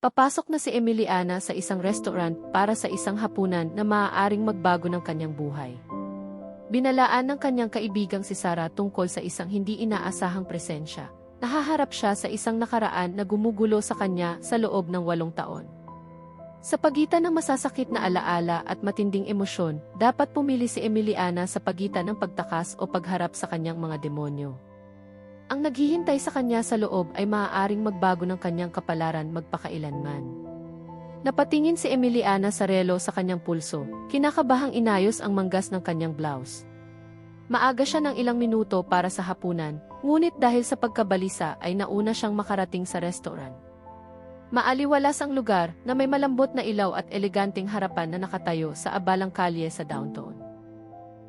Papasok na si Emiliana sa isang restaurant para sa isang hapunan na maaaring magbago ng kanyang buhay. Binalaan ng kanyang kaibigang si Sarah tungkol sa isang hindi inaasahang presensya. Nahaharap siya sa isang nakaraan na gumugulo sa kanya sa loob ng walong taon. Sa pagitan ng masasakit na alaala at matinding emosyon, dapat pumili si Emiliana sa pagitan ng pagtakas o pagharap sa kanyang mga demonyo. Ang naghihintay sa kanya sa loob ay maaaring magbago ng kanyang kapalaran magpakailanman. Napatingin si Emiliana sa relo sa kanyang pulso, kinakabahang inayos ang manggas ng kanyang blouse. Maaga siya ng ilang minuto para sa hapunan, ngunit dahil sa pagkabalisa ay nauna siyang makarating sa restaurant. Maaliwalas ang lugar na may malambot na ilaw at eleganteng harapan na nakatayo sa abalang kalye sa downtown.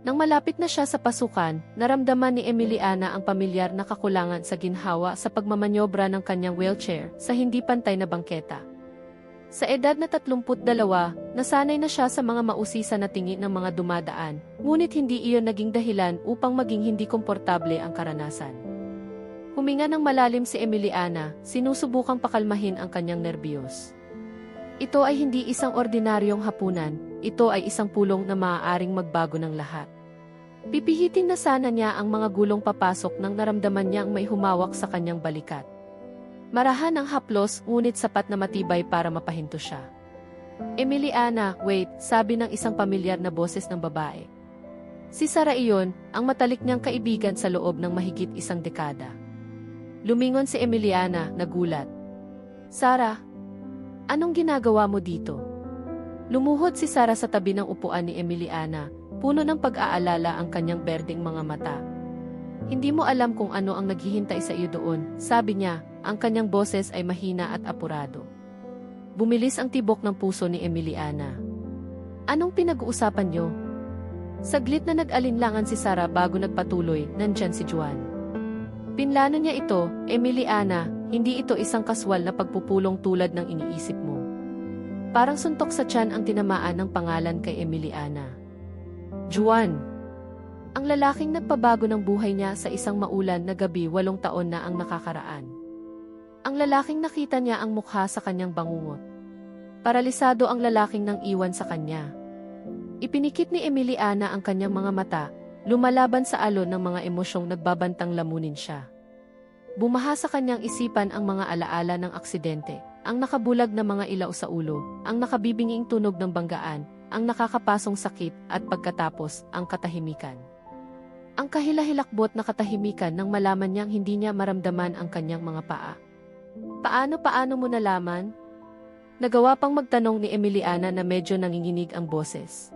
Nang malapit na siya sa pasukan, naramdaman ni Emiliana ang pamilyar na kakulangan sa ginhawa sa pagmamanyobra ng kanyang wheelchair sa hindi pantay na bangketa. Sa edad na 32, nasanay na siya sa mga mausisa na tingin ng mga dumadaan, ngunit hindi iyon naging dahilan upang maging hindi komportable ang karanasan. Huminga ng malalim si Emiliana, sinusubukang pakalmahin ang kanyang nerbiyos. Ito ay hindi isang ordinaryong hapunan, ito ay isang pulong na maaaring magbago ng lahat. Pipihitin na sana niya ang mga gulong papasok nang naramdaman niyang may humawak sa kanyang balikat. Marahan ang haplos ngunit sapat na matibay para mapahinto siya. Emiliana, wait, sabi ng isang pamilyar na boses ng babae. Si Sara iyon, ang matalik niyang kaibigan sa loob ng mahigit isang dekada. Lumingon si Emiliana, nagulat. Sara, anong ginagawa mo dito? Lumuhod si Sara sa tabi ng upuan ni Emiliana, puno ng pag-aalala ang kanyang berdeng mga mata. Hindi mo alam kung ano ang naghihintay sa iyo doon, sabi niya, ang kanyang boses ay mahina at apurado. Bumilis ang tibok ng puso ni Emiliana. Anong pinag-uusapan niyo? Saglit na nag-alinlangan si Sara bago nagpatuloy, nandyan si Juan. Pinlano niya ito, Emiliana, hindi ito isang kaswal na pagpupulong tulad ng iniisip mo. Parang suntok sa tiyan ang tinamaan ng pangalan kay Emiliana. Juan. Ang lalaking nagpabago ng buhay niya sa isang maulan na gabi walong taon na ang nakakaraan. Ang lalaking nakita niya ang mukha sa kanyang bangungot. Paralisado ang lalaking nang iwan sa kanya. Ipinikit ni Emiliana ang kanyang mga mata, lumalaban sa alon ng mga emosyong nagbabantang lamunin siya. Bumaha sa kanyang isipan ang mga alaala ng aksidente, ang nakabulag na mga ilaw sa ulo, ang nakabibinging tunog ng banggaan, ang nakakapasong sakit at pagkatapos ang katahimikan. Ang kahilahilakbot na katahimikan nang malaman niyang hindi niya maramdaman ang kanyang mga paa. Paano-paano mo nalaman? Nagawa pang magtanong ni Emiliana na medyo nanginginig ang boses.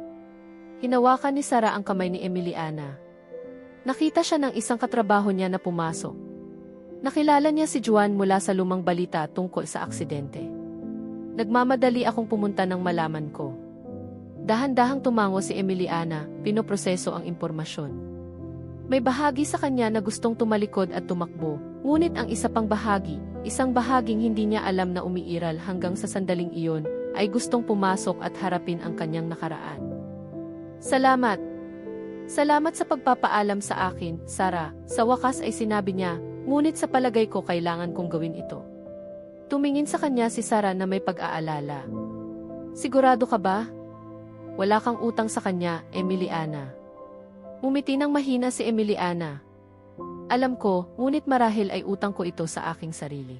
Hinawakan ni Sara ang kamay ni Emiliana. Nakita siya ng isang katrabaho niya na pumasok. Nakilala niya si Juan mula sa lumang balita tungkol sa aksidente. Nagmamadali akong pumunta ng malaman ko. Dahan-dahang tumango si Emiliana, pinoproseso ang impormasyon. May bahagi sa kanya na gustong tumalikod at tumakbo, ngunit ang isa pang bahagi, isang bahaging hindi niya alam na umiiral hanggang sa sandaling iyon, ay gustong pumasok at harapin ang kanyang nakaraan. Salamat! Salamat sa pagpapaalam sa akin, Sara. Sa wakas ay sinabi niya, Ngunit sa palagay ko kailangan kong gawin ito. Tumingin sa kanya si Sara na may pag-aalala. Sigurado ka ba? Wala kang utang sa kanya, Emiliana. Umiti ng mahina si Emiliana. Alam ko, ngunit marahil ay utang ko ito sa aking sarili.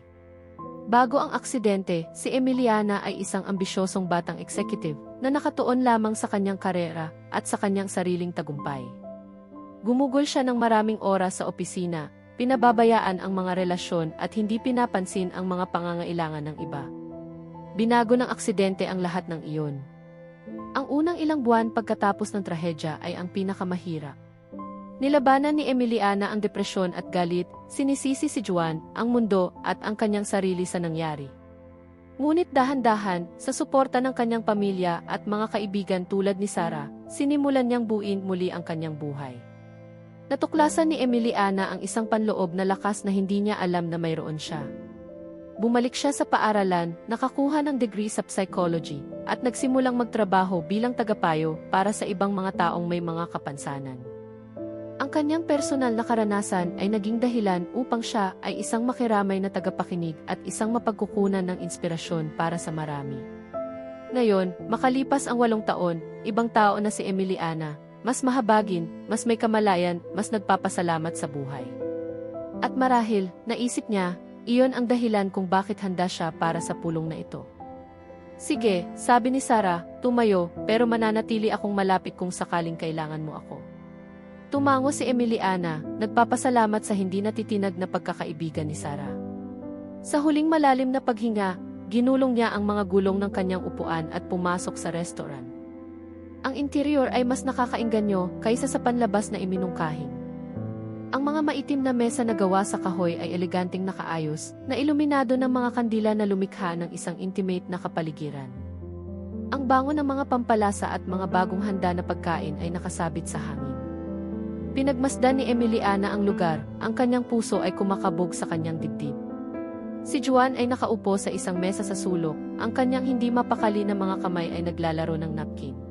Bago ang aksidente, si Emiliana ay isang ambisyosong batang executive na nakatuon lamang sa kanyang karera at sa kanyang sariling tagumpay. Gumugol siya ng maraming oras sa opisina Pinababayaan ang mga relasyon at hindi pinapansin ang mga pangangailangan ng iba. Binago ng aksidente ang lahat ng iyon. Ang unang ilang buwan pagkatapos ng trahedya ay ang pinakamahirap. Nilabanan ni Emiliana ang depresyon at galit, sinisisi si Juan, ang mundo, at ang kanyang sarili sa nangyari. Ngunit dahan-dahan, sa suporta ng kanyang pamilya at mga kaibigan tulad ni Sarah, sinimulan niyang buuin muli ang kanyang buhay. Natuklasan ni Emiliana ang isang panloob na lakas na hindi niya alam na mayroon siya. Bumalik siya sa paaralan, nakakuha ng degree sa psychology, at nagsimulang magtrabaho bilang tagapayo para sa ibang mga taong may mga kapansanan. Ang Ang kanyang personal na karanasan ay naging dahilan upang siya ay isang makiramay na tagapakinig at isang mapagkukunan ng inspirasyon para sa marami. Ngayon, makalipas ang walong taon, ibang tao na si Emiliana, mas mahabagin, mas may kamalayan, mas nagpapasalamat sa buhay. At marahil, naisip niya, iyon ang dahilan kung bakit handa siya para sa pulong na ito. Sige, sabi ni Sarah, tumayo, pero mananatili akong malapit kung sakaling kailangan mo ako. Tumango si Emiliana, nagpapasalamat sa hindi natitinag na pagkakaibigan ni Sarah. Sa huling malalim na paghinga, ginulong niya ang mga gulong ng kanyang upuan at pumasok sa restaurant. Ang interior ay mas nakakainganyo kaysa sa panlabas na iminungkahing. Ang mga maitim na mesa na gawa sa kahoy ay eleganteng nakaayos, na iluminado ng mga kandila na lumikha ng isang intimate na kapaligiran. Ang bango ng mga pampalasa at mga bagong handa na pagkain ay nakasabit sa hangin. Pinagmasdan ni Emiliana ang lugar, ang kanyang puso ay kumakabog sa kanyang dibdib. Si Juan ay nakaupo sa isang mesa sa sulok, ang kanyang hindi mapakali na mga kamay ay naglalaro ng napkin.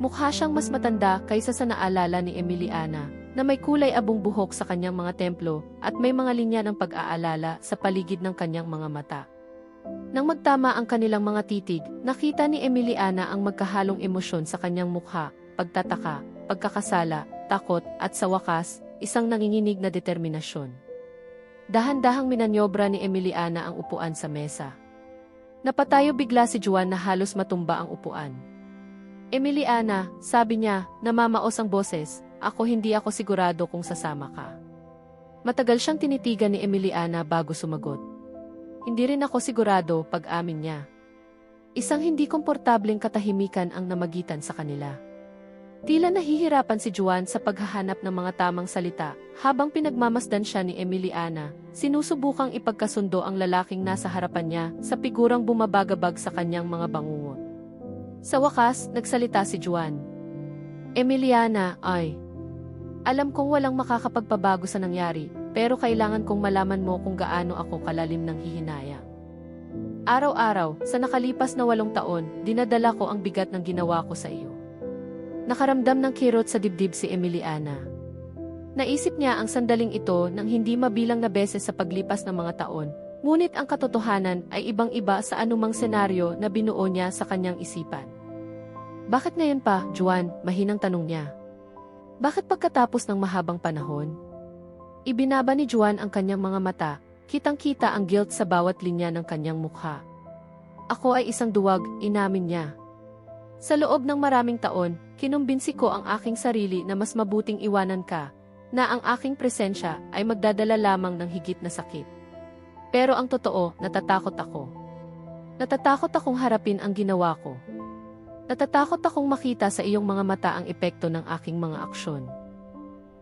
Mukha siyang mas matanda kaysa sa naalala ni Emiliana, na may kulay abong buhok sa kanyang mga templo at may mga linya ng pag-aalala sa paligid ng kanyang mga mata. Nang magtama ang kanilang mga titig, nakita ni Emiliana ang magkahalong emosyon sa kanyang mukha, pagtataka, pagkakasala, takot, at sa wakas, isang nanginginig na determinasyon. Dahan-dahang minanyobra ni Emiliana ang upuan sa mesa. Napatayo bigla si Juan na halos matumba ang upuan. Emiliana, sabi niya, namamaos ang boses, ako hindi ako sigurado kung sasama ka. Matagal siyang tinitigan ni Emiliana bago sumagot. Hindi rin ako sigurado pag-amin niya. Isang hindi komportableng katahimikan ang namagitan sa kanila. Tila nahihirapan si Juan sa paghahanap ng mga tamang salita, habang pinagmamasdan siya ni Emiliana, sinusubukang ipagkasundo ang lalaking nasa harapan niya sa pigurang bumabagabag sa kanyang mga bangungot. Sa wakas, nagsalita si Juan. Emiliana, ay. Alam kong walang makakapagpabago sa nangyari, pero kailangan kong malaman mo kung gaano ako kalalim ng hihinaya. Araw-araw, sa nakalipas na walong taon, dinadala ko ang bigat ng ginawa ko sa iyo. Nakaramdam ng kirot sa dibdib si Emiliana. Naisip niya ang sandaling ito nang hindi mabilang na beses sa paglipas ng mga taon, ngunit ang katotohanan ay ibang-iba sa anumang senaryo na binuo niya sa kanyang isipan. Bakit ngayon pa, Juan, mahinang tanong niya. Bakit pagkatapos ng mahabang panahon? Ibinaba ni Juan ang kanyang mga mata, kitang-kita ang guilt sa bawat linya ng kanyang mukha. Ako ay isang duwag, inamin niya. Sa loob ng maraming taon, kinumbinsi ko ang aking sarili na mas mabuting iwanan ka, na ang aking presensya ay magdadala lamang ng higit na sakit. Pero ang totoo, natatakot ako. Natatakot akong harapin ang ginawa ko. Natatakot akong makita sa iyong mga mata ang epekto ng aking mga aksyon.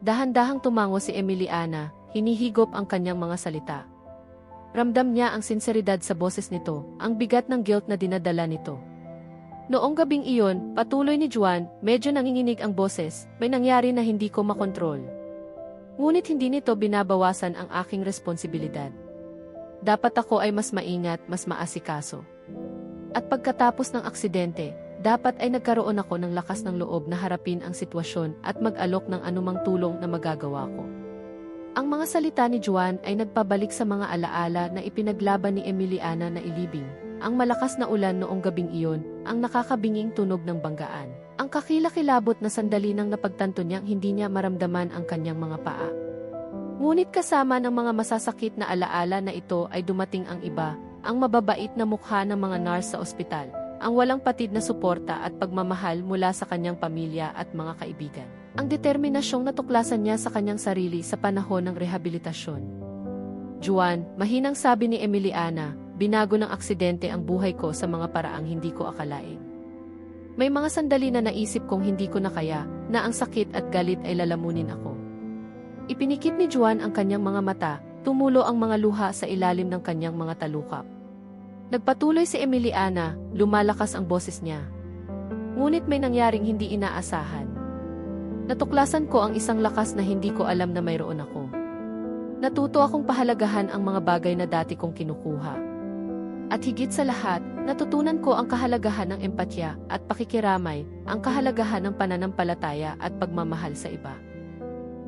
Dahan-dahang tumango si Emiliana, hinihigop ang kanyang mga salita. Ramdam niya ang sinseridad sa boses nito, ang bigat ng guilt na dinadala nito. Noong gabing iyon, patuloy ni Juan, medyo nanginginig ang boses, may nangyari na hindi ko makontrol. Ngunit hindi nito binabawasan ang aking responsibilidad. Dapat ako ay mas maingat, mas maasikaso. At pagkatapos ng aksidente, dapat ay nagkaroon ako ng lakas ng loob na harapin ang sitwasyon at mag-alok ng anumang tulong na magagawa ko. Ang mga salita ni Juan ay nagpabalik sa mga alaala na ipinaglaban ni Emiliana na ilibing. Ang malakas na ulan noong gabing iyon, ang nakakabinging tunog ng banggaan. Ang kakilakilabot na sandali nang napagtanto niyang hindi niya maramdaman ang kanyang mga paa. Ngunit kasama ng mga masasakit na alaala na ito ay dumating ang iba, ang mababait na mukha ng mga nurse sa ospital, ang walang patid na suporta at pagmamahal mula sa kanyang pamilya at mga kaibigan. Ang determinasyong natuklasan niya sa kanyang sarili sa panahon ng rehabilitasyon. Juan, mahinang sabi ni Emiliana, binago ng aksidente ang buhay ko sa mga paraang hindi ko akalain. May mga sandali na naisip kong hindi ko na kaya, na ang sakit at galit ay lalamunin ako. Ipinikit ni Juan ang kanyang mga mata, tumulo ang mga luha sa ilalim ng kanyang mga talukap. Nagpatuloy si Emiliana, lumalakas ang boses niya. Ngunit may nangyaring hindi inaasahan. Natuklasan ko ang isang lakas na hindi ko alam na mayroon ako. Natuto akong pahalagahan ang mga bagay na dati kong kinukuha. At higit sa lahat, natutunan ko ang kahalagahan ng empatya at pakikiramay, ang kahalagahan ng pananampalataya at pagmamahal sa iba.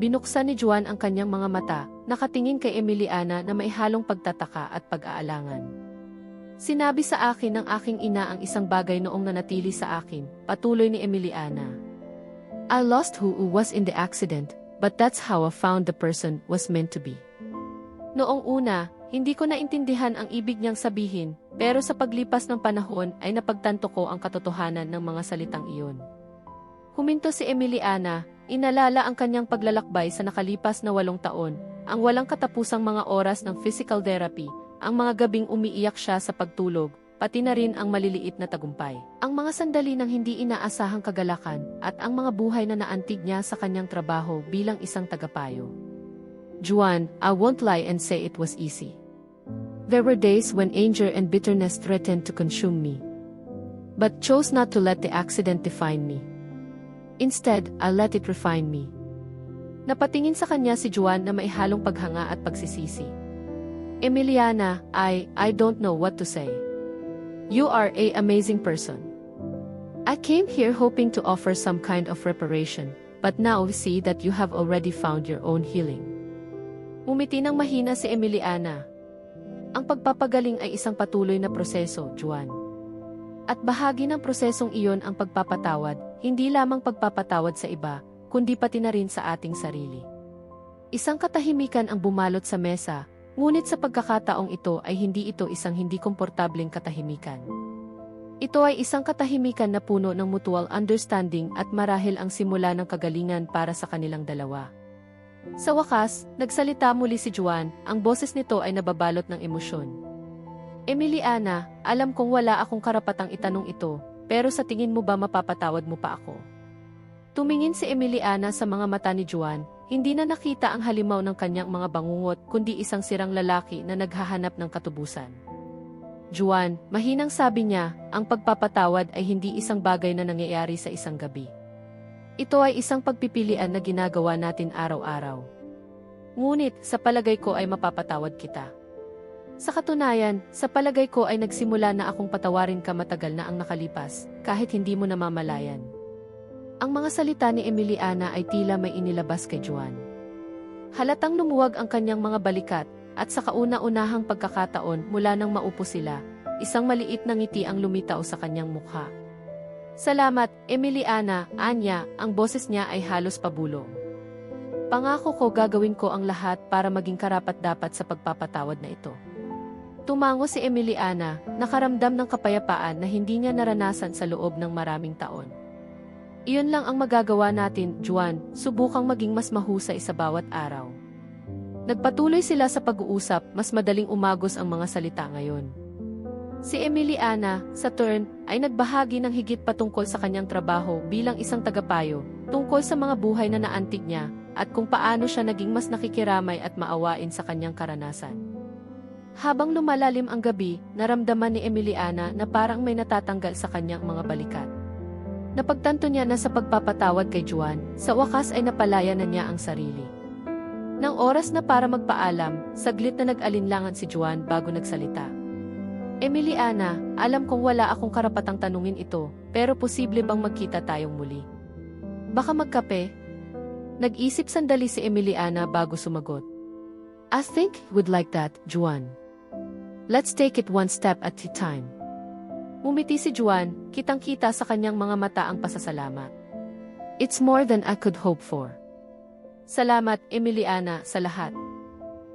Binuksan ni Juan ang kanyang mga mata, nakatingin kay Emiliana na may halong pagtataka at pag-aalangan. Sinabi sa akin ng aking ina ang isang bagay noong nanatili sa akin, patuloy ni Emiliana. I lost who was in the accident, but that's how I found the person was meant to be. Noong una, hindi ko naintindihan ang ibig niyang sabihin, pero sa paglipas ng panahon ay napagtanto ko ang katotohanan ng mga salitang iyon. Huminto si Emiliana, inalala ang kanyang paglalakbay sa nakalipas na walong taon, ang walang katapusang mga oras ng physical therapy, ang mga gabing umiiyak siya sa pagtulog, pati na rin ang maliliit na tagumpay. Ang mga sandali ng hindi inaasahang kagalakan at ang mga buhay na naantig niya sa kanyang trabaho bilang isang tagapayo. Juan, I won't lie and say it was easy. There were days when anger and bitterness threatened to consume me. But chose not to let the accident define me. Instead, I let it refine me. Napatingin sa kanya si Juan na may halong paghanga at pagsisisi. Emiliana, I, I don't know what to say. You are a amazing person. I came here hoping to offer some kind of reparation, but now we see that you have already found your own healing. Umiti ng mahina si Emiliana. Ang pagpapagaling ay isang patuloy na proseso, Juan. At bahagi ng prosesong iyon ang pagpapatawad, hindi lamang pagpapatawad sa iba, kundi pati na rin sa ating sarili. Isang katahimikan ang bumalot sa mesa, ngunit sa pagkakataong ito ay hindi ito isang hindi komportableng katahimikan. Ito ay isang katahimikan na puno ng mutual understanding at marahil ang simula ng kagalingan para sa kanilang dalawa. Sa wakas, nagsalita muli si Juan, ang boses nito ay nababalot ng emosyon. Emiliana, alam kong wala akong karapatang itanong ito, pero sa tingin mo ba mapapatawad mo pa ako? Tumingin si Emiliana sa mga mata ni Juan, hindi na nakita ang halimaw ng kanyang mga bangungot kundi isang sirang lalaki na naghahanap ng katubusan. Juan, mahinang sabi niya, ang pagpapatawad ay hindi isang bagay na nangyayari sa isang gabi. Ito ay isang pagpipilian na ginagawa natin araw-araw. Ngunit, sa palagay ko ay mapapatawad kita. Sa katunayan, sa palagay ko ay nagsimula na akong patawarin ka matagal na ang nakalipas, kahit hindi mo namamalayan. Ang mga salita ni Emiliana ay tila may inilabas kay Juan. Halatang lumuwag ang kanyang mga balikat, at sa kauna-unahang pagkakataon mula nang maupo sila, isang maliit na ngiti ang lumitaw sa kanyang mukha. Salamat, Emiliana, Anya, ang boses niya ay halos pabulong. Pangako ko gagawin ko ang lahat para maging karapat-dapat sa pagpapatawad na ito. Tumango si Emiliana, nakaramdam ng kapayapaan na hindi niya naranasan sa loob ng maraming taon. Iyon lang ang magagawa natin, Juan, subukang maging mas mahusay sa bawat araw. Nagpatuloy sila sa pag-uusap, mas madaling umagos ang mga salita ngayon. Si Emiliana, sa turn, ay nagbahagi ng higit patungkol sa kanyang trabaho bilang isang tagapayo, tungkol sa mga buhay na naantig niya, at kung paano siya naging mas nakikiramay at maawain sa kanyang karanasan. Habang lumalalim ang gabi, naramdaman ni Emiliana na parang may natatanggal sa kanyang mga balikat. Napagtanto niya na sa pagpapatawad kay Juan, sa wakas ay napalaya na niya ang sarili. Nang oras na para magpaalam, saglit na nag-alinlangan si Juan bago nagsalita. Emiliana, alam kong wala akong karapatang tanungin ito, pero posible bang magkita tayong muli? Baka magkape? Nag-isip sandali si Emiliana bago sumagot. I think would like that, Juan. Let's take it one step at a time. Umiti si Juan, kitang-kita sa kanyang mga mata ang pasasalamat. It's more than I could hope for. Salamat, Emiliana, sa lahat.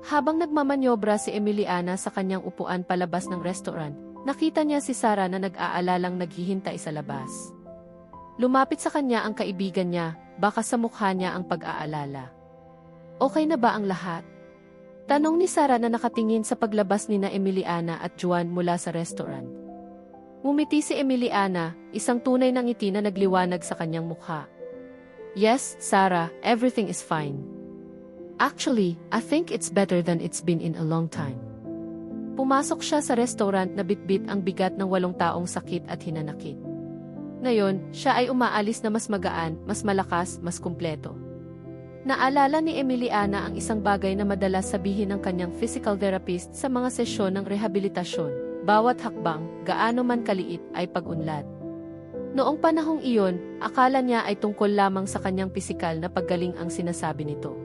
Habang nagmamanyobra si Emiliana sa kanyang upuan palabas ng restaurant, nakita niya si Sara na nag-aalalang naghihintay sa labas. Lumapit sa kanya ang kaibigan niya, baka sa mukha niya ang pag-aalala. Okay na ba ang lahat? Tanong ni Sara na nakatingin sa paglabas ni na Emiliana at Juan mula sa restaurant. Ngumiti si Emiliana, isang tunay na ngiti na nagliwanag sa kanyang mukha. Yes, Sarah, everything is fine. Actually, I think it's better than it's been in a long time. Pumasok siya sa restaurant na bitbit ang bigat ng walong taong sakit at hinanakit. Ngayon, siya ay umaalis na mas magaan, mas malakas, mas kumpleto. Naalala ni Emiliana ang isang bagay na madalas sabihin ng kanyang physical therapist sa mga sesyon ng rehabilitasyon. Bawat hakbang, gaano man kaliit, ay pag-unlad. Noong panahong iyon, akala niya ay tungkol lamang sa kanyang pisikal na paggaling ang sinasabi nito.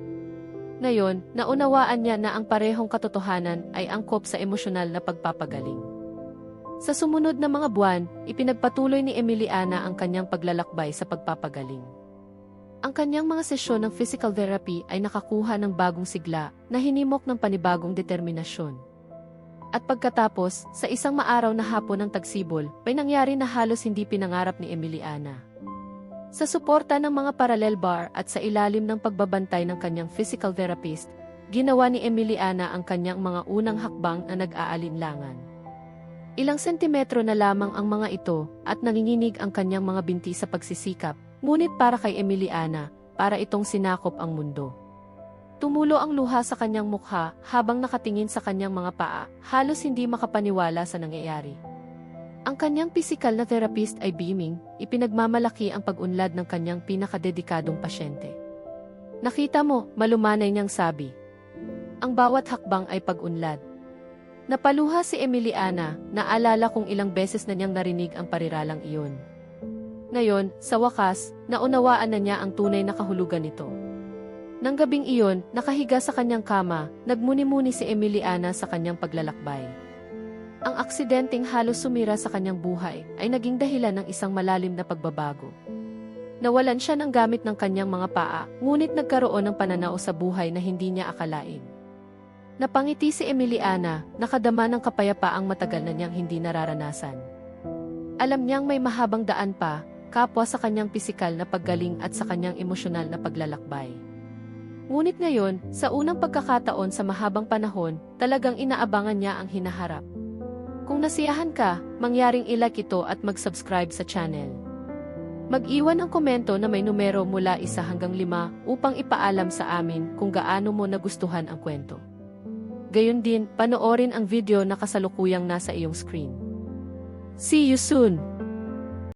Ngayon, naunawaan niya na ang parehong katotohanan ay angkop sa emosyonal na pagpapagaling. Sa sumunod na mga buwan, ipinagpatuloy ni Emiliana ang kanyang paglalakbay sa pagpapagaling. Ang kanyang mga sesyon ng physical therapy ay nakakuha ng bagong sigla na hinimok ng panibagong determinasyon. At pagkatapos, sa isang maaraw na hapon ng tagsibol, may nangyari na halos hindi pinangarap ni Emiliana. Sa suporta ng mga parallel bar at sa ilalim ng pagbabantay ng kanyang physical therapist, ginawa ni Emiliana ang kanyang mga unang hakbang na nag-aalinlangan. Ilang sentimetro na lamang ang mga ito at nanginginig ang kanyang mga binti sa pagsisikap, ngunit para kay Emiliana, para itong sinakop ang mundo. Tumulo ang luha sa kanyang mukha habang nakatingin sa kanyang mga paa, halos hindi makapaniwala sa nangyayari. Ang kanyang pisikal na therapist ay beaming, ipinagmamalaki ang pag-unlad ng kanyang pinakadedikadong pasyente. Nakita mo, malumanay niyang sabi. Ang bawat hakbang ay pag-unlad. Napaluha si Emiliana, naalala kong ilang beses na niyang narinig ang pariralang iyon. Ngayon, sa wakas, naunawaan na niya ang tunay na kahulugan nito. Nang gabing iyon, nakahiga sa kanyang kama, nagmuni-muni si Emiliana sa kanyang paglalakbay. Ang aksidenteng halos sumira sa kanyang buhay ay naging dahilan ng isang malalim na pagbabago. Nawalan siya ng gamit ng kanyang mga paa, ngunit nagkaroon ng pananaw sa buhay na hindi niya akalain. Napangiti si Emiliana, nakadama ng kapayapaang matagal na niyang hindi nararanasan. Alam niyang may mahabang daan pa, kapwa sa kanyang pisikal na paggaling at sa kanyang emosyonal na paglalakbay. Ngunit ngayon, sa unang pagkakataon sa mahabang panahon, talagang inaabangan niya ang hinaharap. Kung nasiyahan ka, mangyaring ilike ito at mag-subscribe sa channel. Mag-iwan ng komento na may numero mula isa hanggang lima upang ipaalam sa amin kung gaano mo nagustuhan ang kwento. Gayon din, panoorin ang video na kasalukuyang nasa iyong screen. See you soon!